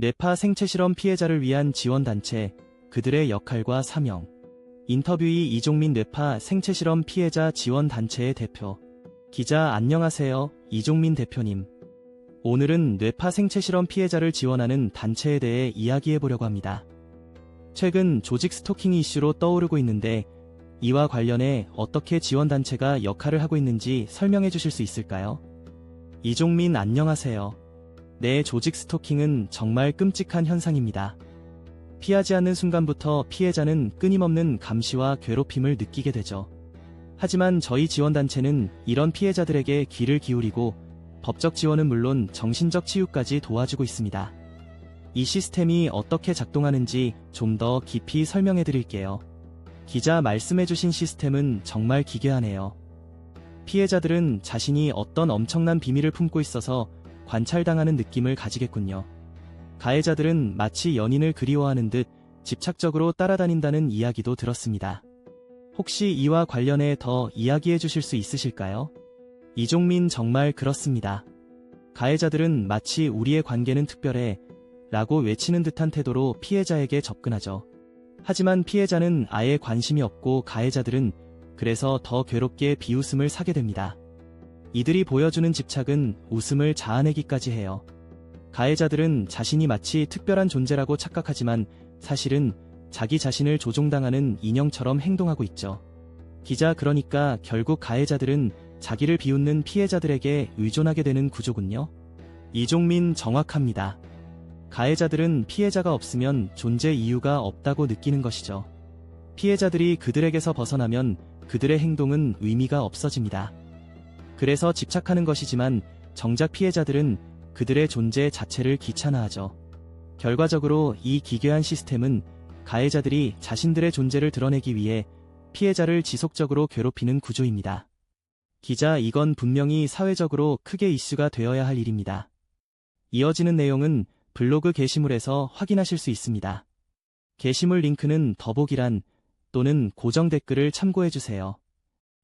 뇌파 생체실험 피해자를 위한 지원단체, 그들의 역할과 사명. 인터뷰이 이종민 뇌파 생체실험 피해자 지원단체의 대표. 기자 안녕하세요, 이종민 대표님. 오늘은 뇌파 생체실험 피해자를 지원하는 단체에 대해 이야기해 보려고 합니다. 최근 조직 스토킹 이슈로 떠오르고 있는데 이와 관련해 어떻게 지원단체가 역할을 하고 있는지 설명해 주실 수 있을까요? 이종민 안녕하세요. 내 조직 스토킹은 정말 끔찍한 현상입니다. 피하지 않는 순간부터 피해자는 끊임없는 감시와 괴롭힘을 느끼게 되죠. 하지만 저희 지원단체는 이런 피해자들에게 귀를 기울이고 법적 지원은 물론 정신적 치유까지 도와주고 있습니다. 이 시스템이 어떻게 작동하는지 좀 더 깊이 설명해 드릴게요. 기자 말씀해주신 시스템은 정말 기괴하네요. 피해자들은 자신이 어떤 엄청난 비밀을 품고 있어서 관찰당하는 느낌을 가지겠군요. 가해자들은 마치 연인을 그리워하는 듯 집착적으로 따라다닌다는 이야기도 들었습니다. 혹시 이와 관련해 더 이야기해 주실 수 있으실까요? 이종민 정말 그렇습니다. 가해자들은 마치 우리의 관계는 특별해 라고 외치는 듯한 태도로 피해자에게 접근하죠. 하지만 피해자는 아예 관심이 없고 가해자들은 그래서 더 괴롭게 비웃음을 사게 됩니다. 이들이 보여주는 집착은 웃음을 자아내기까지 해요. 가해자들은 자신이 마치 특별한 존재라고 착각하지만 사실은 자기 자신을 조종당하는 인형처럼 행동하고 있죠. 기자 그러니까 결국 가해자들은 자기를 비웃는 피해자들에게 의존하게 되는 구조군요. 이종민 정확합니다. 가해자들은 피해자가 없으면 존재 이유가 없다고 느끼는 것이죠. 피해자들이 그들에게서 벗어나면 그들의 행동은 의미가 없어집니다. 그래서 집착하는 것이지만 정작 피해자들은 그들의 존재 자체를 귀찮아하죠. 결과적으로 이 기괴한 시스템은 가해자들이 자신들의 존재를 드러내기 위해 피해자를 지속적으로 괴롭히는 구조입니다. 기자 이건 분명히 사회적으로 크게 이슈가 되어야 할 일입니다. 이어지는 내용은 블로그 게시물에서 확인하실 수 있습니다. 게시물 링크는 더보기란 또는 고정 댓글을 참고해주세요.